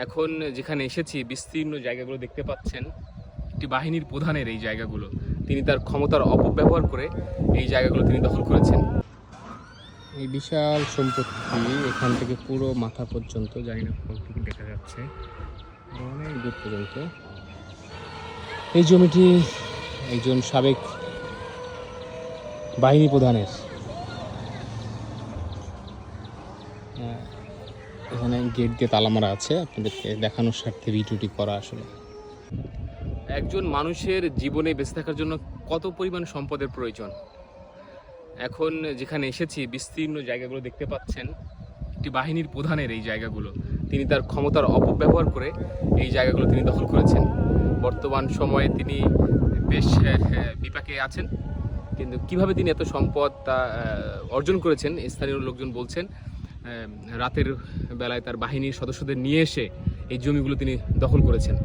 এখন যেখানে এসেছি বিস্তীর্ণ জায়গাগুলো দেখতে পাচ্ছেন একটি বাহিনীর প্রধানের এই জায়গাগুলো। তিনি তার ক্ষমতার অপব্যবহার করে এই জায়গাগুলো তিনি দখল করেছেন। এই বিশাল সম্পত্তি এখান থেকে পুরো মাথা পর্যন্ত জানি না কতটুকু দেখা যাচ্ছে অনেক দূর পর্যন্ত। এই জমিটি একজন সাবেক বাহিনী প্রধানের। আহ, এখানে গেট দিয়ে তালা মারা আছে। আপনাদেরকে দেখানোর স্বার্থে ভিডিওটি করা আসলে। একজন মানুষের জীবনে বেঁচে থাকার জন্য কত পরিমাণ সম্পদের প্রয়োজন? এখন যেখানে এসেছি, বিস্তীর্ণ জায়গাগুলো দেখতে পাচ্ছেন, একটি বাহিনীর প্রধানের এই জায়গাগুলো। তিনি তার ক্ষমতার অপব্যবহার করে এই জায়গাগুলো তিনি দখল করেছেন। বর্তমান সময়ে তিনি বেশ বিপাকে আছেন। কিন্তু কীভাবে তিনি এত সম্পদ তা অর্জন করেছেন, স্থানীয় লোকজন বলছেন রাতের বেলায় তার বাহিনীর সদস্যদের নিয়ে এসে এই জমিগুলো তিনি দখল করেছেন।